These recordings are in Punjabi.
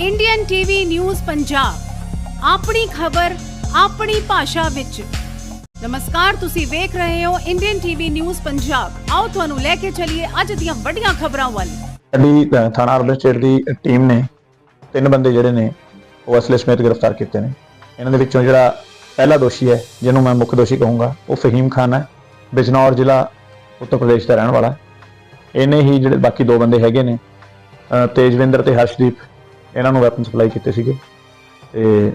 ਇੰਡੀਅਨ ਟੀਵੀ ਨਿਊਜ਼ ਪੰਜਾਬ ਆਪਣੀ ਖਬਰ ਆਪਣੀ ਭਾਸ਼ਾ ਵਿੱਚ। ਨਮਸਕਾਰ ਤੁਸੀਂ ਵੇਖ ਰਹੇ ਹੋ ਇੰਡੀਅਨ ਟੀਵੀ ਨਿਊਜ਼ ਪੰਜਾਬ ਆਓ ਤੁਹਾਨੂੰ ਲੈ ਕੇ ਚੱਲੀਏ ਅੱਜ ਦੀਆਂ ਵੱਡੀਆਂ ਖਬਰਾਂ ਵੱਲ। ਸਾਡੀ ਅ, ਥਾਣਾ ਅਰਬਨ ਸਟੇਟ ਦੀ ਟੀਮ ਨੇ ਤਿੰਨ ਬੰਦੇ ਜਿਹੜੇ ਨੇ ਉਹ ਅਸਲੇ ਸਮੇਤ ਗ੍ਰਿਫਤਾਰ ਕੀਤੇ ਨੇ। ਇਹਨਾਂ ਦੇ ਵਿੱਚੋਂ ਜਿਹੜਾ ਪਹਿਲਾ ਦੋਸ਼ੀ ਹੈ ਜਿਹਨੂੰ ਮੈਂ ਮੁੱਖ ਦੋਸ਼ੀ ਕਹੂੰਗਾ ਉਹ ਫਹੀਮ ਖਾਨ ਹੈ ਬਿਜਨੌਰ ਜ਼ਿਲ੍ਹਾ ਉੱਤਰ ਪ੍ਰਦੇਸ਼ ਦਾ ਰਹਿਣ ਵਾਲਾ ਹੈ। ਇਹਨੇ ਹੀ ਜਿਹੜੇ ਬਾਕੀ ਦੋ ਬੰਦੇ ਹੈਗੇ ਨੇ ਅ, ਤੇਜਵਿੰਦਰ ਤੇ ਹਰਸ਼ਦੀਪ ਇਹਨਾਂ ਨੂੰ ਵੈਪਨ ਸਪਲਾਈ ਕੀਤੇ ਸੀਗੇ। ਤੇ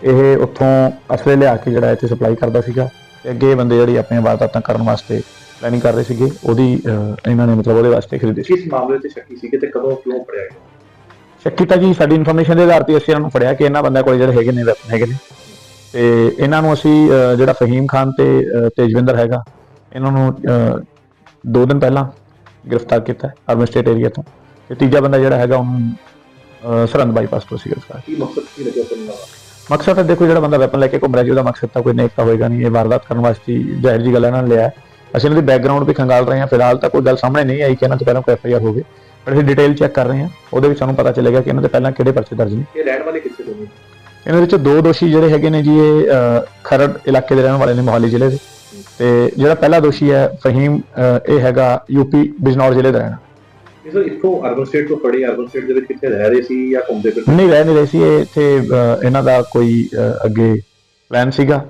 ਇਹ ਉੱਥੋਂ ਅਸਲੇ ਲਿਆ ਕੇ ਜਿਹੜਾ ਇੱਥੇ ਸਪਲਾਈ ਕਰਦਾ ਸੀਗਾ। ਤੇ ਅੱਗੇ ਬੰਦੇ ਜਿਹੜੀ ਆਪਣੀਆਂ ਵਾਰਦਾਤਾਂ ਕਰਨ ਵਾਸਤੇ ਪਲੈਨਿੰਗ ਕਰ ਰਹੇ ਸੀਗੇ ਉਹਦੀ ਇਹਨਾਂ ਨੇ ਮਤਲਬ ਉਹਦੇ ਵਾਸਤੇ ਖਰੀਦੀ ਸੀ। ਕਿਸ ਮਾਮਲੇ ਤੇ ਸ਼ੱਕੀ ਸੀ ਤੇ ਕਦੋਂ ਕਿਉਂ ਫੜਿਆ ਗਿਆ? ਸ਼ੱਕੀ ਤਾਂ ਜੀ ਸਾਡੀ ਇਨਫੋਰਮੇਸ਼ਨ ਦੇ ਆਧਾਰ ਤੇ ਅਸੀਂ ਇਹਨਾਂ ਨੂੰ ਫੜਿਆ ਕਿ ਇਹਨਾਂ ਬੰਦਿਆਂ ਕੋਲ ਜਿਹੜੇ ਹੈਗੇ ਨੇ ਵੈਪਨ ਹੈਗੇ ਨੇ। ਤੇ ਇਹਨਾਂ ਨੂੰ ਅਸੀਂ ਜਿਹੜਾ ਫਹੀਮ ਖਾਨ ਤੇ ਤੇਜਵਿੰਦਰ ਹੈਗਾ ਇਹਨਾਂ ਨੂੰ ਦੋ ਦਿਨ ਪਹਿਲਾਂ ਗ੍ਰਿਫਤਾਰ ਕੀਤਾ ਅਰਬਨ ਸਟੇਟ ਏਰੀਆ ਤੋਂ। ਤੇ ਤੀਜਾ ਬੰਦਾ ਜਿਹੜਾ ਹੈਗਾ ਉਹਨੂੰ ਅਹ, ਸਰਹੰਦ ਬਾਈਪਾਸ ਤੋਂ ਅਸੀਂ ਗ੍ਰਿਫਤਾਰ ਕੀ ਮਕਸਦ ਕੀ ਲੱਗਿਆ ਤੁਹਾਨੂੰ ਮਕਸਦ ਤਾਂ ਦੇਖੋ ਜਿਹੜਾ ਬੰਦਾ ਵੈਪਨ ਲੈ ਕੇ ਘੁੰਮ ਰਿਹਾ ਜੀ ਉਹਦਾ ਮਕਸਦ ਤਾਂ ਕੋਈ ਨੇਕ ਤਾਂ ਹੋਏਗਾ ਨਹੀਂ ਇਹ ਵਾਰਦਾਤ ਕਰਨ ਵਾਸਤੇ ਜ਼ਾਹਿਰ ਜੀ ਗੱਲ ਇਹਨਾਂ ਨੇ ਲਿਆ। ਅਸੀਂ ਇਹਨਾਂ ਦੀ ਬੈਕਗ੍ਰਾਉਂਡ ਵੀ ਖੰਗਾਲ ਰਹੇ ਹਾਂ ਫਿਲਹਾਲ ਤਾਂ ਕੋਈ ਗੱਲ ਸਾਹਮਣੇ ਨਹੀਂ ਆਈ ਕਿ ਇਹਨਾਂ ਤੋਂ ਪਹਿਲਾਂ ਕੋਈ ਐਫਆਈਆਰ ਹੋਵੇ ਪਰ ਅਸੀਂ ਡਿਟੇਲ ਚੈੱਕ ਕਰ ਰਹੇ ਹਾਂ ਉਹਦੇ ਵਿੱਚ ਸਾਨੂੰ ਪਤਾ ਚੱਲੇਗਾ ਕਿ ਇਹਨਾਂ ਦੇ ਪਹਿਲਾਂ ਕਿਹੜੇ ਪਰਚੇ ਦਰਜ ਨੇ। ਇਹ ਰਹਿਣ ਵਾਲੇ ਕਿੱਥੇ ਤੋਂ ਨੇ? ਇਹਨਾਂ ਵਿੱਚ ਦੋ ਦੋਸ਼ੀ ਜਿਹੜੇ ਹੈਗੇ ਨੇ ਜੀ ਇਹ ਖਰੜ ਇਲਾਕੇ ਦੇ ਰਹਿਣ ਵਾਲੇ ਨੇ ਮੋਹਾਲੀ ਜ਼ਿਲ੍ਹੇ ਦੇ। ਤੇ ਜਿਹੜਾ ਪਹਿਲਾ ਦੋਸ਼ੀ ਹੈ ਫਹੀਮ ਇਹ ਹੈਗਾ ਯੂਪੀ ਬਿਜਨੌਰ ਜ਼ਿਲ੍ਹੇ ਦਾ ਰਹਿਣਾ ਇਹ ਸਰ ਇੱਥੋਂ ਅਰਬਨ ਸਟੇਟ ਤੋਂ ਫੜੇ ਅਰਬਨ ਸਟੇਟ ਦੇ ਵਿੱਚ ਕਿੱਥੇ ਰਹਿ ਰਹੇ ਸੀ ਜਾਂ ਘੁੰਮਦੇ ਫਿਰਦੇ? ਨਹੀਂ ਰਹਿ ਨਹੀਂ ਰਹੇ ਸੀ। ਇਹ ਇੱਥੇ ਇਹਨਾਂ ਦਾ ਕੋਈ ਅੱਗੇ ਪਲਾਨ ਸੀਗਾ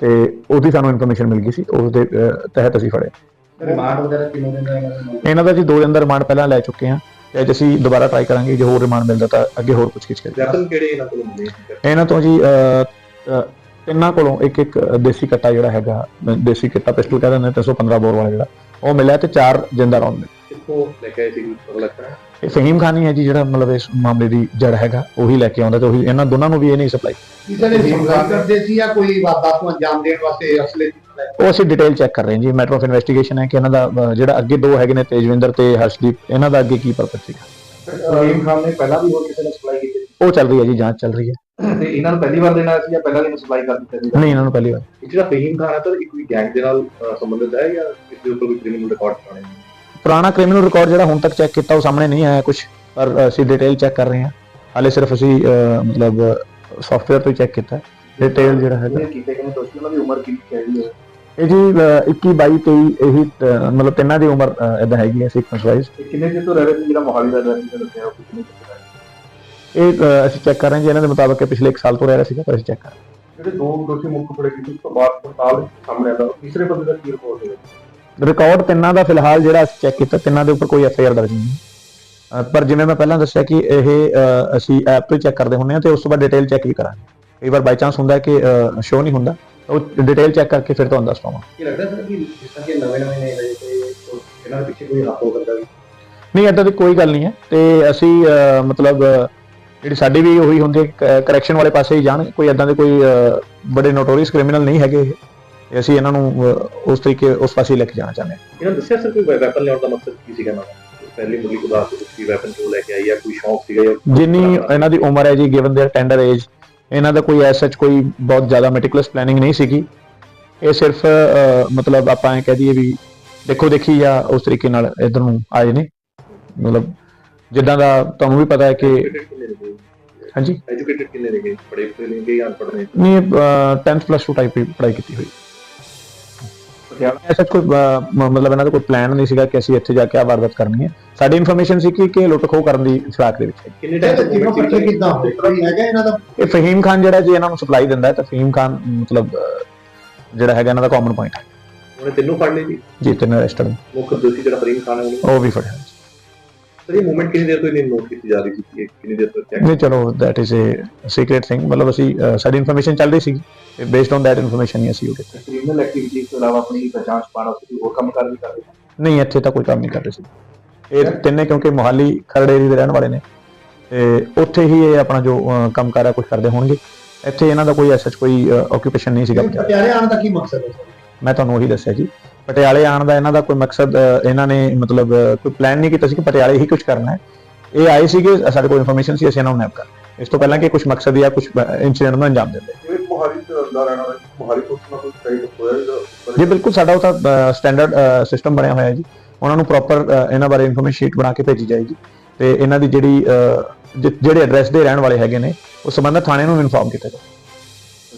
ਤੇ ਉਹਦੀ ਸਾਨੂੰ ਇਨਫੋਰਮੇਸ਼ਨ ਮਿਲ ਗਈ ਸੀ। ਉਸ ਦੇ ਤਹਿਤ ਅਸੀਂ ਫੜੇ। ਰਿਮਾਂਡ ਵਗੈਰਾ ਕਿੰਨੇ ਦਿਨ ਦਾ ਇਹਨਾਂ ਦਾ ਜੀ ਦੋ ਦਿਨ ਦਾ ਰਿਮਾਂਡ ਪਹਿਲਾਂ ਲੈ ਚੁੱਕੇ ਹਾਂ ਤੇ ਅੱਜ ਅਸੀਂ ਦੁਬਾਰਾ ਟਰਾਈ ਕਰਾਂਗੇ। ਜੇ ਹੋਰ ਰਿਮਾਂਡ ਮਿਲਦਾ ਤਾਂ ਅੱਗੇ ਹੋਰ ਪੁੱਛਗਿੱਛ ਕਰਾਂਗੇ ਵੈਪਨ ਕਿਹੜੇ ਇਹਨਾਂ ਕੋਲ ਮਿਲੇ? ਸੀ ਇਹਨਾਂ ਤੋਂ ਜੀ ਤਿੰਨਾਂ ਕੋਲੋਂ ਇੱਕ ਇੱਕ ਦੇਸੀ ਕੱਟਾ ਜਿਹੜਾ ਹੈਗਾ ਦੇਸੀ ਕੱਟਾ ਪਿਸਟਲ ਕਹਿੰਦੇ ਨੇ 315 ਬੋਰ ਵਾਲਾ ਜਿਹੜਾ ਉਹ ਮਿਲਿਆ ਤੇ ਚਾਰ ਜਿੰਦਾ ਰੌਂਦ ਮਿਲੇ ਕਿੱਥੋਂ ਲੈ ਕੇ ਆਏ ਸੀ ਪਤਾ ਲੱਗਦਾ ਹੈ ਇਹ ਫਹੀਮ ਖਾਨ ਹੀ ਹੈ ਜੀ ਜਿਹੜਾ ਮਤਲਬ ਇਸ ਮਾਮਲੇ ਦੀ ਜੜ ਹੈਗਾ ਉਹੀ ਲੈ ਕੇ ਆਉਂਦਾ ਤੇ ਉਹੀ ਇਹਨਾਂ ਦੋਨਾਂ ਨੂੰ ਵੀ ਇਹ ਨਹੀਂ ਸਪਲਾਈ ਕਿਸੇ ਨੇ ਸੰਗਾਰ ਕਰਦੇ ਸੀ ਜਾਂ ਕੋਈ ਵਾਰਦਾਤ ਨੂੰ ਅੰਜਾਮ ਦੇਣ ਵਾਸਤੇ ਅਸਲੇ ਉਹ ਅਸੀਂ ਡਿਟੇਲ ਚੈੱਕ ਕਰ ਰਹੇ ਹਾਂ ਜੀ ਮੈਟਰ ਆਫ ਇਨਵੈਸਟੀਗੇਸ਼ਨ ਹੈ ਕਿ ਇਹਨਾਂ ਦਾ ਅਹ, ਜਿਹੜਾ ਅੱਗੇ ਦੋ ਹੈਗੇ ਨੇ ਤੇਜਵਿੰਦਰ ਤੇ ਹਰਸ਼ਦੀਪ ਇਹਨਾਂ ਦਾ ਅੱਗੇ ਕੀ ਪਰਪਸ ਸੀਗਾ? ਰਹੀਮ ਖਾਨ ਨੇ ਪਹਿਲਾਂ ਵੀ ਹੋਰ ਕਿਸੇ ਨੂੰ ਸਪਲਾਈ ਕੀਤੀ ਉਹ ਚੱਲ ਰਹੀ ਹੈ ਜੀ ਜਾਂਚ ਚੱਲ ਰਹੀ ਹੈ। ਤੇ ਇਹਨਾਂ ਨੂੰ ਪਹਿਲੀ ਵਾਰ ਦੇਣਾ ਸੀ ਜਾਂ ਪਹਿਲਾਂ ਵੀ ਸਪਲਾਈ ਕਰ ਦਿੱਤਾ ਸੀ? ਨਹੀਂ ਇਹਨਾਂ ਨੂੰ ਪਹਿਲੀ ਵਾਰ। ਇਹ ਜਿਹੜਾ ਫਹੀਮ ਖਾਨ ਹੈ ਤਾਂ ਇਹ ਕੋਈ ਗੈਂਗ ਦੇ ਨਾਲ ਅਹ, ਸੰਬੰਧਿਤ ਹੈ ਜਾਂ ਇਸ ਦੇ ਉੱਪਰ ਕੋਈ ਕ੍ਰਿਮੀਨਲ ਰਿਕਾਰਡ ਪੁਰਾਣੇ ਨੇ? ਪੁਰਾਣਾ ਕ੍ਰਿਮੀਨਲ ਰਿਕਾਰਡ ਜਿਹੜਾ ਹੁਣ ਤੱਕ ਚੈੱਕ ਕੀਤਾ ਉਹ ਸਾਹਮਣੇ ਨਹੀਂ ਆਇਆ ਕੁਝ ਪਰ ਅਸੀਂ ਡਿਟੇਲ ਚੈੱਕ ਕਰ ਰਹੇ ਹਾਂ। ਹਾਲੇ ਸਿਰਫ ਅਸੀਂ ਮਤਲਬ ਸੌਫਟਵੇਅਰ ਤੋਂ ਚੈੱਕ ਕੀਤਾ। ਡਿਟੇਲ ਜਿਹੜਾ ਹੈਗਾ। ਇਹ ਕੀਤੇ ਗਏ ਦੋਸ਼ੀ ਉਹਨਾਂ ਦੀ ਉਮਰ ਕਿੰਨੀ ਚਾਹੀਦੀ ਹੈ? ਇਹ ਜੀ ਅਹ, 21 22 23 ਇਹੀ ਮਤਲਬ ਤਿੰਨਾਂ ਦੀ ਉਮਰ ਇਦਾਂ ਹੈਗੀ ਹੈ ਸੀਕੁਐਂਸ ਵਾਈਜ਼ ਕਿੰਨੇ ਚਿਰ ਤੋਂ ਰਹਿ ਰਹੇ ਸੀ ਜਿਹੜਾ ਮੋਹਾਲੀ ਦਾ ਰਹਿ ਰਿਹਾ ਕਿੰਨੇ ਰਹੇ ਇਹ ਅਸੀਂ ਚੈੱਕ ਕਰ ਰਹੇ ਹਾਂ ਜੀ ਇਹਨਾਂ ਦੇ ਮੁਤਾਬਕ ਪਿਛਲੇ 1 ਸਾਲ ਤੋਂ ਰਹਿ ਰਿਹਾ ਸੀਗਾ ਪਰ ਅਸੀਂ ਚੈੱਕ ਕਰ ਰਹੇ ਹਾਂ। ਜਿਹੜੇ ਦੋ ਦੋਸ਼ੀ ਮੁੱਖ ਫੜੇ ਗਏ ਉਸ ਤੋਂ ਬਾਅਦ ਪੜਤਾਲ ਸਾਹਮਣੇ ਆਇਆ ਤੀਸਰੇ ਬੰਦੇ ਦਾ ਕੀ ਰਿਪੋਰਟ ਹੈ? ਰਿਕਾਰਡ ਤਿੰਨਾਂ ਦਾ ਫਿਲਹਾਲ ਜਿਹੜਾ ਅਸੀਂ ਚੈੱਕ ਕੀਤਾ ਤਿੰਨਾਂ ਦੇ ਉੱਪਰ ਕੋਈ ਐਫ ਆਈ ਆਰ ਦਰਜ ਨਹੀਂ ਹੈ। ਪਰ ਜਿਵੇਂ ਮੈਂ ਪਹਿਲਾਂ ਦੱਸਿਆ ਕਿ ਇਹ ਅਸੀਂ ਐਪ ਤੋਂ ਚੈੱਕ ਕਰਦੇ ਹੁੰਦੇ ਹਾਂ ਤੇ ਉਸ ਤੋਂ ਬਾਅਦ ਡਿਟੇਲ ਚੈੱਕ ਵੀ ਕਰਾਂਗੇ। ਕਈ ਵਾਰ ਬਾਈ ਚਾਂਸ ਹੁੰਦਾ ਕਿ ਸ਼ੋ ਨਹੀਂ ਹੁੰਦਾ ਉਹ ਡਿਟੇਲ ਚੈੱਕ ਕਰਕੇ ਫਿਰ ਤੁਹਾਨੂੰ ਦੱਸ ਪਾਵਾਂ ਕੀ ਲੱਗਦਾ ਸਰ ਕਿ ਜਿਸ ਤਰ੍ਹਾਂ ਕਿ ਨਵੇਂ ਨਵੇਂ ਨੇ ਇਹਨਾਂ ਦੇ ਪਿੱਛੇ ਕੋਈ ਹੱਥ ਹੋ ਕਰਦਾ ਵੀ? ਨਹੀਂ ਏਦਾਂ ਦੀ ਕੋਈ ਗੱਲ ਨਹੀਂ ਹੈ ਤੇ ਅਸੀਂ ਮਤਲਬ ਜਿਹੜੀ ਸਾਡੀ ਵੀ ਉਹੀ ਹੁੰਦੀ ਹੈ ਕਰੈਕਸ਼ਨ ਵਾਲੇ ਪਾਸੇ ਹੀ ਜਾਣ ਕੋਈ ਏਦਾਂ ਦੇ ਕੋਈ ਬੜੇ ਨੋਟੋਰੀਅਸ ਕ੍ਰਿਮੀਨਲ ਨਹੀਂ ਹੈਗੇ ਇਹ। ਤੇ ਅਸੀਂ ਇਹਨਾਂ ਨੂੰ ਅਹ, ਉਸ ਤਰੀਕੇ ਉਸ ਪਾਸੇ ਹੀ ਲੈ ਕੇ ਜਾਣਾ ਚਾਹੁੰਦੇ ਹਾਂ ਇਹਨਾਂ ਨੇ ਦੱਸਿਆ ਸਰ ਕੋਈ ਵੈਪਨ ਲਿਆਉਣ ਦਾ ਮਕਸਦ ਕੀ ਸੀਗਾ ਇਹਨਾਂ ਦਾ ਪਹਿਲੀ ਮੁੱਢਲੀ ਉਦਾਸ ਕੋਈ ਵੈਪਨ ਕਿਉਂ ਲੈ ਕੇ ਆਈ ਜਾਂ ਕੋਈ ਸ਼ੌਕ ਸੀਗਾ ਜਾਂ ਜਿੰਨੀ ਇਹਨਾਂ ਦੀ ਉਮਰ ਹੈ ਜੀ ਗਿਵਨ देयर ਟੈਂਡਰ ਏਜ ਇਹਨਾਂ ਦਾ ਕੋਈ ਐਸ ਸੱਚ ਕੋਈ ਬਹੁਤ ਜ਼ਿਆਦਾ ਮੈਟਿਕੂਲਸ ਪਲੈਨਿੰਗ ਨਹੀਂ ਸੀਗੀ ਇਹ ਸਿਰਫ ਅਹ, ਮਤਲਬ ਆਪਾਂ ਇਹ ਕਹਿ ਦਈਏ ਵੀ ਦੇਖੋ ਦੇਖੀ ਜਾਂ ਉਸ ਤਰੀਕੇ ਨਾਲ ਇਧਰ ਨੂੰ ਆਏ ਨੇ ਮਤਲਬ ਜਿੱਦਾਂ ਦਾ ਤੁਹਾਨੂੰ ਵੀ ਪਤਾ ਹੈ ਕਿ ਐਜੂਕੇਟਡ ਕਿੰਨੇ ਨੇ ਹਾਂਜੀ ਐਜੂਕੇਟਡ ਕਿੰਨੇ ਨੇ ਪੜੇ ਪੜੇ ਨੇ ਕਿ ਅਨਪੜ੍ਹ ਨੇ ਨਹੀਂ 10th ਪਲੱਸ 2 ਟਾਈਪ ਦੀ ਪੜ੍ਹਾਈ ਕੀਤੀ ਹੋਈ ਐਸਾ ਕੋਈ ਮਤਲਬ ਇਹਨਾਂ ਦਾ ਕੋਈ ਪਲਾਨ ਨਹੀਂ ਸੀਗਾ ਕਿ ਅਸੀਂ ਇੱਥੇ ਜਾ ਕੇ ਆ ਵਾਰਦਾਤ ਕਰਨੀ ਹੈ। ਸਾਡੀ ਇਨਫੋਰਮੇਸ਼ਨ ਸੀ ਕਿ ਕਿ ਲੁੱਟ ਖੋਹ ਕਰਨ ਦੀ ਫਿਰਾਕ ਦੇ ਵਿੱਚ। ਹੈ ਕਿੰਨੇ ਟਾਈਮ ਤੇ ਤਿੰਨੋਂ ਪਰਚੇ ਕਿੱਦਾਂ ਕੋਈ ਹੈਗਾ ਇਹਨਾਂ ਦਾ? ਇਹ ਫਹੀਮ ਖਾਨ ਜਿਹੜਾ ਜੀ ਇਹਨਾਂ ਨੂੰ ਸਪਲਾਈ ਦਿੰਦਾ ਹੈ ਤਾਂ ਫਹੀਮ ਖਾਨ ਮਤਲਬ ਜਿਹੜਾ ਹੈਗਾ ਇਹਨਾਂ ਦਾ ਕਾਮਨ ਪੁਆਇੰਟ ਹੈ। ਉਹਨੇ ਤਿੰਨੋਂ ਫੜ ਲਈ ਜੀ? ਜੀ ਤਿੰਨ ਅਰੈਸਟਡ ਮੁੱਖ ਦੋਸ਼ੀ ਜਿਹੜਾ ਫਰੀਮ ਖਾਨ ਹੈ ਉਹ ਵੀ ਫੜਿਆ। ਸਰ ਇਹ ਮੂਵਮੈਂਟ ਕਿੰਨੀ ਦੇਰ ਤੋਂ ਇਹਨੇ ਨੋਟ ਕੀਤੀ ਜਾ ਰਹੀ ਸੀ? ਕਿ ਇਹ ਕਿੰਨੀ ਦੇਰ ਤੋਂ ਚੈੱਕ ਨਹੀਂ ਚਲੋ that is a secret thing ਮਤਲਬ ਅਸੀਂ ਸਾਡੀ ਇਨਫੋਰਮੇਸ਼ਨ ਚੱਲ ਰਹੀ ਸੀ। ਤੇ ਬੇਸਡ ਔਨ ਦੈਟ ਇਨਫੋਰਮੇਸ਼ਨ ਹੀ ਅਸੀਂ ਉਹ ਕੀਤਾ ਕ੍ਰਿਮੀਨਲ ਐਕਟੀਵਿਟੀਜ਼ ਤੋਂ ਇਲਾਵਾ ਆਪਣੀ ਪਛਾਣ ਪਾਣਾ ਸੀ ਹੋਰ ਕੰਮ ਕਰ ਵੀ ਕਰਦੇ ਨਹੀਂ ਇੱਥੇ ਤਾਂ ਕੋਈ ਕੰਮ ਨਹੀਂ ਕਰ ਰਹੇ ਸੀ। ਇਹ ਤਿੰਨੇ ਕਿਉਂਕਿ ਮੋਹਾਲੀ ਖਰੜ ਦੇ ਰਹਿਣ ਵਾਲੇ ਨੇ। ਤੇ ਉੱਥੇ ਹੀ ਇਹ ਆਪਣਾ ਜੋ ਕੰਮ ਕਰ ਰਿਹਾ ਕੁਝ ਕਰਦੇ ਹੋਣਗੇ। ਇੱਥੇ ਇਹਨਾਂ ਦਾ ਕੋਈ ਐਸਾ ਕੋਈ ਆਕੂਪੇਸ਼ਨ ਨਹੀਂ ਸੀਗਾ। ਪਟਿਆਲੇ ਆਉਣ ਦਾ ਕੀ ਮਕਸਦ ਹੈ ਮੈਂ ਤੁਹਾਨੂੰ ਉਹੀ ਦੱਸਿਆ ਜੀ। ਪਟਿਆਲੇ ਆਉਣ ਦਾ ਇਹਨਾਂ ਦਾ ਕੋਈ ਮਕਸਦ ਇਹਨਾਂ ਨੇ ਮਤਲਬ ਕੋਈ ਪਲਾਨ ਨਹੀਂ ਕੀਤਾ ਸੀ ਕਿ ਪਟਿਆਲੇ ਹੀ ਕੁਝ ਕਰਨਾ ਹੈ। ਇਹ ਆਏ ਸੀਗੇ ਸਾਡੇ ਕੋਲ ਇਨਫੋਰਮੇਸ਼ਨ ਸੀ ਅਸੀਂ ਇਹਨਾਂ ਨੂੰ ਨੈਪ ਕਰ ਇਸ ਤੋਂ ਪਹਿਲਾਂ ਕਿ ਕੁਝ ਮਕਸਦ ਜਾਂ ਕੁਝ ਇਨਸੀਡੈਂਟ ਨੂੰ ਅੰਜਾਮ ਦਿੰਦੇ। ਜੀ ਬਿਲਕੁਲ ਸਾਡਾ ਉਹ ਤਾਂ ਸਟੈਂਡਰਡ ਸਿਸਟਮ ਬਣਿਆ ਹੋਇਆ ਹੈ ਜੀ। ਉਹਨਾਂ ਨੂੰ ਪ੍ਰੋਪਰ ਇਹਨਾਂ ਬਾਰੇ ਇਨਫੋਰਮੇਸ਼ਨ ਸ਼ੀਟ ਬਣਾ ਕੇ ਭੇਜੀ ਜਾਏਗੀ ਤੇ ਇਹਨਾਂ ਦੀ ਜਿਹੜੀ ਜਿ- ਜਿਹੜੇ ਐਡਰੈਸ ਦੇ ਰਹਿਣ ਵਾਲੇ ਹੈਗੇ ਨੇ ਉਸ ਸੰਬੰਧਤ ਥਾਣੇ ਨੂੰ ਇਨਫਾਰਮ ਕੀਤਾ ਜਾਵੇ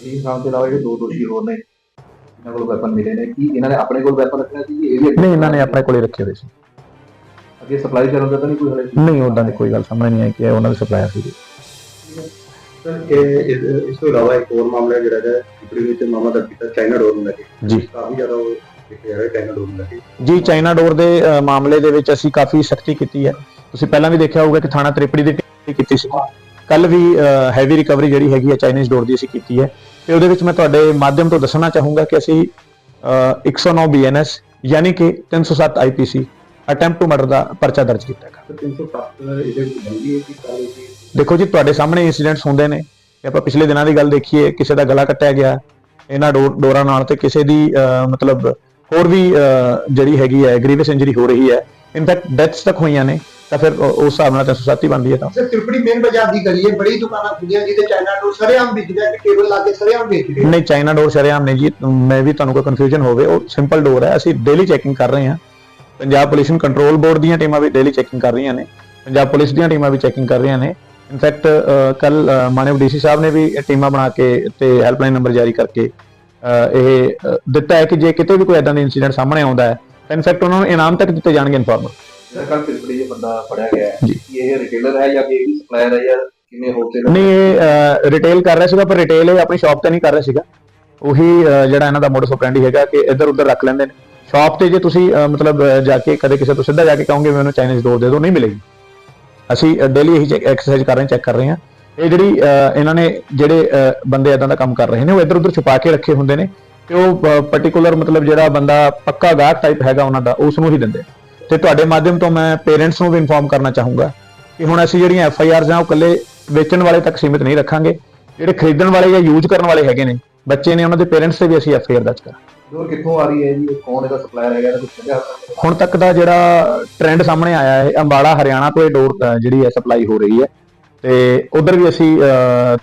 ਅਜੀਤ ਖਾਨ ਤੋਂ ਇਲਾਵਾ ਜਿਹੜੇ ਦੋ ਦੋਸ਼ੀ ਹੋਰ ਨੇ ਇਹਨਾਂ ਕੋਲ ਵੈਪਨ ਮਿਲੇ ਨੇ ਕੀ ਇਹਨਾਂ ਨੇ ਆਪਣੇ ਕੋਲ ਵੈਪਨ ਰੱਖਿਆ ਸੀ ਕਿ ਇਹ ਵੀ ਅੱਗੇ- ਨਹੀਂ ਇਹਨਾਂ ਨੇ ਆਪਣੇ ਕੋਲੇ ਰੱਖੇ ਹੋਏ ਸੀ। ਅੱਗੇ ਸਪਲਾਈ ਕਰਨ ਦਾ ਤਾਂ ਨਹੀਂ ਕੋਈ ਹਲੇ ਨਹੀਂ ਉਦਾਂ ਦੀ ਕੋਈ ਗੱਲ ਸਾਹਮਣੇ ਨਹੀਂ ਆਈ ਕਿ ਇਹ ਉਹਨਾਂ ਦੇ ਸਪਲਾਇਰ ਸੀ ਸਰ ਇਹ ਇਸ- ਇਸ ਤੋਂ ਇਲਾਵਾ ਇੱਕ ਹੋਰ ਮਾਮਲਾ ਜਿਹੜਾ ਹੈ ਟਿਪੜੀ ਵਿੱਚ ਮਾਮਲਾ ਦਰਜ ਕੀਤਾ ਚਾਈਨਾ ਡੋਰ ਨੂੰ ਲੈ ਕੇ। ਜੀ। ਕਾਫੀ ਜ਼ਿਆਦਾ ਉਹ ਦੇਖਿਆ ਜਾ ਰਿਹਾ ਚਾਈਨਾ ਡੋਰ ਨੂੰ ਲੈ ਕੇ। ਜੀ ਚਾਈਨਾ ਡੋਰ ਦੇ ਅ, ਮਾਮਲੇ ਦੇ ਵਿੱਚ ਅਸੀਂ ਕਾਫੀ ਸਖਤੀ ਕੀਤੀ ਹੈ। ਤੁਸੀਂ ਪਹਿਲਾਂ ਵੀ ਦੇਖਿਆ ਹੋਊਗਾ ਕਿ ਥਾਣਾ ਤ੍ਰਿਪੜੀ ਦੀ ਟੀਮ ਕੀਤੀ ਸੀ। ਕੱਲ ਵੀ ਹੈਵੀ ਰਿਕਵਰੀ ਜਿਹੜੀ ਹੈਗੀ ਹੈ ਚਾਈਨੀਜ਼ ਡੋਰ ਦੀ ਅਸੀਂ ਕੀਤੀ ਹੈ। ਤੇ ਉਹਦੇ ਵਿੱਚ ਮੈਂ ਤੁਹਾਡੇ ਮਾਧਿਅਮ ਤੋਂ ਦੱਸਣਾ ਚਾਹੂੰਗਾ ਕਿ ਅਸੀਂ ਅ, 109 ਬੀਐਨਐਸ ਯਾਨੀ ਕਿ 307 ਆਈਪੀਸੀ ਅਟੈਂਪਟ ਟੂ ਮਰਡਰ ਦਾ ਪਰਚਾ ਦਰਜ ਕੀਤਾ ਹੈ ਸਰ 307 ਇਹਦੇ ਵਿੱਚ ਬੰਦੀ ਹੈ ਕਿ ਕਾਲ ਦੇਖੋ ਜੀ ਤੁਹਾਡੇ ਸਾਹਮਣੇ ਇਨਸੀਡੈਂਟਸ ਹੁੰਦੇ ਨੇ। ਕਿ ਆਪਾਂ ਪਿਛਲੇ ਦਿਨਾਂ ਦੀ ਗੱਲ ਦੇਖੀਏ ਕਿਸੇ ਦਾ ਗਲਾ ਕੱਟਿਆ ਗਿਆ ਇਹਨਾਂ ਡੋਰ ਨਾਲ ਤੇ ਕਿਸੇ ਦੀ ਮਤਲਬ ਹੋਰ ਵੀ ਜਿਹੜੀ ਹੈਗੀ ਹੈ ਗ੍ਰੀਵਸ ਇੰਜਰੀ ਹੋ ਰਹੀ ਹੈ। ਇਨਫੈਕਟ ਡੈਥਸ ਤੱਕ ਹੋਈਆਂ ਨੇ। ਤਾਂ ਫਿਰ ਉਹ- ਉਸ ਹਿਸਾਬ ਨਾਲ 307 ਹੀ ਬਣਦੀ ਹੈ ਤਾਂ। ਸਰ ਤਿਰਪੜੀ ਮੇਨ ਬਾਜ਼ਾਰ ਦੀ ਗਲੀ ਹੈ ਬੜੀ ਦੁਕਾਨਾਂ ਖੁੱਲੀਆਂ ਜਿਹਦੇ ਚਾਈਨਾ ਡੋਰ ਸਰੇਆਮ ਵਿਕਦਾ ਹੈ ਕਿ ਟੇਬਲ ਲਾ ਕੇ ਸਰੇਆਮ ਵੇਚਦੇ ਆ। ਨਹੀਂ ਚਾਈਨਾ ਡੋਰ ਸ਼ਰੇਆਮ ਨਹੀਂ ਜੀ ਮੈਂ ਵੀ ਤੁਹਾਨੂੰ ਕੋਈ ਕਨਫਿਊਜ਼ਨ ਹੋਵੇ ਉਹ ਸਿੰਪਲ ਡੋਰ ਹੈ ਅਸੀਂ ਡੇਲੀ ਚੈਕਿੰਗ ਕਰ ਰਹੇ ਹਾਂ। ਪੰਜਾਬ ਪੋਲੂਸ਼ਨ ਕੰਟਰੋਲ ਬੋਰਡ ਦੀਆਂ ਟੀਮਾਂ ਵੀ ਡੇਲੀ ਚੈਕਿੰਗ ਕਰ ਰਹੀਆਂ ਨੇ ਪੰਜਾਬ ਪੁਲਿਸ ਦੀਆਂ ਟੀਮਾਂ ਵੀ ਚੈਕਿੰਗ ਕਰ ਰਹੀਆਂ ਨੇ। ਇਨਫੈਕਟ ਕੱਲ ਮਾਨਯੋਗ ਡੀਸੀ ਸਾਹਿਬ ਨੇ ਵੀ ਇਹ ਟੀਮਾਂ ਬਣਾ ਕੇ ਤੇ ਹੈਲਪਲਾਈਨ ਨੰਬਰ ਜਾਰੀ ਕਰਕੇ ਅਹ, ਇਹ ਅਹ, ਦਿੱਤਾ ਹੈ ਕਿ ਜੇ ਕਿਤੇ ਵੀ ਕੋਈ ਐਦਾਂ ਦਾ ਇਨਸੀਡੈਂਟ ਸਾਹਮਣੇ ਆਉਂਦਾ ਹੈ ਤਾਂ ਇਨਫੈਕਟ ਉਹਨਾਂ ਨੂੰ ਇਨਾਮ ਤੱਕ ਦਿੱਤੇ ਜਾਣਗੇ ਇਨਫਾਰਮਰ ਜਿਹੜਾ ਕੱਲ ਤਿਰਪੜੀ ਇਹ ਬੰਦਾ ਫੜਿਆ ਗਿਆ ਹੈ ਜੀ। ਕੀ ਇਹ ਰਿਟੇਲਰ ਹੈ ਜਾਂ ਕਿ ਇਹ ਵੀ ਸਪਲਾਇਰ ਹੈ ਜਾਂ ਕਿਵੇਂ ਹੋਲਸੇਲਰ ਨਹੀਂ ਇਹ ਰਿਟੇਲ ਕਰ ਰਿਹਾ ਸੀਗਾ ਪਰ ਰਿਟੇਲ ਇਹ ਆਪਣੀ ਸ਼ਾਪ ਤੇ ਨਹੀਂ ਕਰ ਰਿਹਾ ਸੀਗਾ। ਉਹੀ ਅਹ, ਜਿਹੜਾ ਇਹਨਾਂ ਦਾ ਮੋਡਸ ਆਪਰੈਂਡੀ ਹੈਗਾ ਕਿ ਇੱਧਰ ਉੱਧਰ ਰੱਖ ਲੈਂਦੇ ਨੇ। ਸ਼ਾਪ ਤੇ ਜੇ ਤੁਸੀਂ ਅਹ, ਮਤਲਬ ਅਹ, ਜਾ ਕੇ ਕਦੇ ਕਿਸੇ ਤੋਂ ਸਿੱਧਾ ਜਾ ਕੇ ਕਹੋਗੇ ਮੈਨੂੰ ਚਾਈਨੀਜ਼ ਡੋਰ ਦੇ ਦਿਓ ਨਹੀਂ ਮਿਲੇਗੀ। ਅਸੀਂ ਡੇਲੀ ਇਹੀ ਐਕਸਰਸਾਈਜ਼ ਕਰ ਰਹੇ ਹਾਂ ਚੈੱਕ ਕਰ ਰਹੇ ਹਾਂ। ਇਹ ਜਿਹੜੀ ਅਹ, ਇਹਨਾਂ ਨੇ ਜਿਹੜੇ ਬੰਦੇ ਇਦਾਂ ਦਾ ਕੰਮ ਕਰ ਰਹੇ ਨੇ ਉਹ ਇੱਧਰ ਉੱਧਰ ਛੁਪਾ ਕੇ ਰੱਖੇ ਹੁੰਦੇ ਨੇ। ਤੇ ਉਹ ਪਾਰਟਿਕੂਲਰ ਮਤਲਬ ਜਿਹੜਾ ਬੰਦਾ ਪੱਕਾ ਗਾਹਕ ਟਾਈਪ ਹੈਗਾ ਉਹਨਾਂ ਦਾ ਉਸ ਨੂੰ ਹੀ ਦਿੰਦੇ ਤੇ ਤੁਹਾਡੇ ਮਾਧਿਅਮ ਤੋਂ ਮੈਂ ਪੇਰੈਂਟਸ ਨੂੰ ਵੀ ਇਨਫੋਰਮ ਕਰਨਾ ਚਾਹੂੰਗਾ ਕਿ ਹੁਣ ਅਸੀਂ ਜਿਹੜੀਆਂ ਐਫ ਆਈ ਆਰਸ ਆ ਉਹ ਇਕੱਲੇ ਵੇਚਣ ਵਾਲੇ ਤੱਕ ਸੀਮਿਤ ਨਹੀਂ ਰੱਖਾਂਗੇ ਜਿਹੜੇ ਖਰੀਦਣ ਵਾਲੇ ਜਾਂ ਯੂਜ਼ ਕਰਨ ਵਾਲੇ ਹੈਗੇ ਨੇ ਬੱਚੇ ਨੇ ਉਹਨਾਂ ਦੇ ਪੇਰੈਂਟਸ ਤੇ ਵੀ ਅਸੀਂ ਐਫ ਆਈ ਆਰ ਦਰਜ ਕਰਾਂਗੇ। ਡੋਰ ਕਿੱਥੋਂ ਆ ਰਹੀ ਹੈ ਜੀ? ਕੌਣ ਇਹਦਾ ਸਪਲਾਇਰ ਹੈਗਾ? ਇਹਦਾ ਕੁਝ ਹੁਣ ਤੱਕ ਦਾ ਜਿਹੜਾ ਟ੍ਰੈਂਡ ਸਾਹਮਣੇ ਆਇਆ ਹੈ ਅੰਬਾਲਾ ਹਰਿਆਣਾ ਤੋਂ ਇਹ ਡੋਰ ਜਿਹੜੀ ਹੈ ਸਪਲਾਈ ਹੋ ਰਹੀ ਹੈ। ਤੇ ਉਧਰ ਵੀ ਅਸੀਂ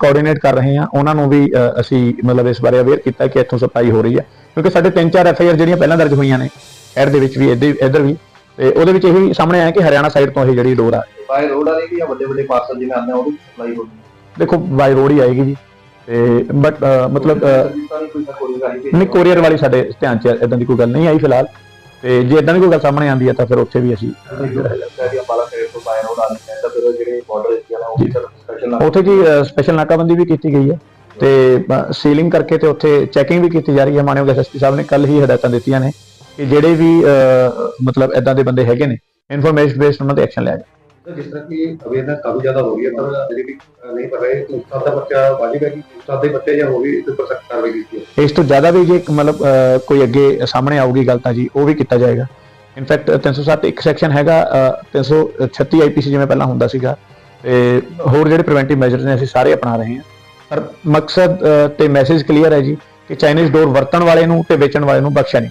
ਕੋਆਰਡੀਨੇਟ ਕਰ ਰਹੇ ਹਾਂ। ਉਹਨਾਂ ਨੂੰ ਵੀ ਅਸੀਂ ਮਤਲਬ ਇਸ ਬਾਰੇ ਅਵੇਅਰ ਕੀਤਾ ਕਿ ਇੱਥੋਂ ਸਪਲਾਈ ਹੋ ਰਹੀ ਹੈ। ਕਿਉਂਕਿ ਸਾਡੇ ਤਿੰਨ ਚਾਰ ਐਫ ਆਈ ਆਰ ਜਿਹੜੀਆਂ ਪਹਿਲਾਂ ਦਰਜ ਹੋਈਆਂ ਨੇ ਐਡ ਦੇ ਵਿੱਚ ਵੀ ਇੱਧਰ ਵੀ। ਤੇ ਉਹਦੇ ਵਿੱਚ ਇਹੀ ਸਾਹਮਣੇ ਆਇਆ ਕਿ ਹਰਿਆਣਾ ਸਾਈਡ ਤੋਂ ਇਹ ਜਿਹੜੀ ਡੋਰ ਆ। ਬਾਏ ਰੋਡ ਵਾਲੇ ਵੀ ਜਾਂ ਵੱਡੇ ਵੱਡੇ ਪਾਰਸਲ ਜਿਵੇਂ ਆਉਂਦੇ ਆ ਉਹਦੀ ਸਪਲਾਈ ਹੋ ਦੇਖੋ ਬਾਈ ਰੋਡ ਹੀ ਆਏਗੀ ਜੀ। ਤੇ ਬਟ ਮਤਲਬ ਨਹੀਂ ਕੋਰੀਅਰ ਵਾਲੀ ਸਾਡੇ ਧਿਆਨ ਚ ਇਦਾਂ ਦੀ ਕੋਈ ਗੱਲ ਨਹੀਂ ਆਈ ਫਿਲਹਾਲ। ਤੇ ਜੇ ਇਦਾਂ ਦੀ ਕੋਈ ਗੱਲ ਸਾਹਮਣੇ ਆਉਂਦੀ ਹੈ ਤਾਂ ਫਿਰ ਉੱਥੇ ਵੀ ਅਸੀਂ ਉੱਥੇ ਜੀ ਸਪੈਸ਼ਲ ਨਾਕਾਬੰਦੀ ਵੀ ਕੀਤੀ ਗਈ ਹੈ ਤੇ ਸੀਲਿੰਗ ਕਰਕੇ ਤੇ ਉੱਥੇ ਚੈਕਿੰਗ ਵੀ ਕੀਤੀ ਜਾ ਰਹੀ ਹੈ ਮਾਨਯੋਗ ਐਸਐਸਪੀ ਸਾਹਿਬ ਨੇ ਕੱਲ ਹੀ ਹਦਾਇਤਾਂ ਦਿੱਤੀਆਂ ਨੇ। ਕਿ ਜਿਹੜੇ ਵੀ ਮਤਲਬ ਇਦਾਂ ਦੇ ਬੰਦੇ ਹੈਗੇ ਨੇ ਇਨਫੋਰਮੇਸ਼ਨ ਬੇਸਡ ਉਹਨਾਂ ਤੇ ਐਕਸ਼ਨ ਲਿਆ ਜਾਏ ਸਰ ਜਿਸ ਤਰ੍ਹਾਂ ਕਿ ਅਵੇਅਰਨੈਸ ਕਾਫੀ ਜ਼ਿਆਦਾ ਹੋ ਗਈ ਹੈ ਪਰ ਜਿਹੜੇ ਵੀ ਅਹ, ਨਹੀਂ ਪੜ ਰਹੇ ਉਸਤਾਦ ਦਾ ਬੱਚਾ ਵਾਜਿਬ ਹੈ ਕਿ ਉਸਤਾਦ ਦੇ ਬੱਚੇ ਜਾਂ ਹੋ ਵੀ ਇਸ ਉੱਪਰ ਸਖਤ ਕਾਰਵਾਈ ਕੀਤੀ ਹੈ ਇਸ ਤੋਂ ਜ਼ਿਆਦਾ ਵੀ ਜੇ ਮਤਲਬ ਕੋਈ ਅੱਗੇ ਸਾਹਮਣੇ ਆਊਗੀ ਗੱਲ ਤਾਂ ਜੀ ਉਹ ਵੀ ਕੀਤਾ ਜਾਏਗਾ। ਇਨਫੈਕਟ 307 ਇੱਕ ਸੈਕਸ਼ਨ ਹੈਗਾ ਅਹ, 336 ਆਈਪੀਸੀ ਜਿਵੇਂ ਪਹਿਲਾਂ ਹੁੰਦਾ ਸੀਗਾ ਤੇ ਹੋਰ ਜਿਹੜੇ ਪ੍ਰੀਵੈਂਟਿਵ ਮੈਜਰਸ ਨੇ ਅਸੀਂ ਸਾਰੇ ਅਪਣਾ ਰਹੇ ਹਾਂ। ਪਰ ਮਕਸਦ ਤੇ ਮੈਸੇਜ ਕਲੀਅਰ ਹੈ ਜੀ ਕਿ ਚਾਈਨੀਜ਼ ਡੋਰ ਵਰਤਣ ਵਾਲੇ ਨੂੰ ਤੇ ਵੇਚਣ ਵਾਲੇ ਨੂੰ ਬਖਸ਼ਿਆ ਨਹੀਂ।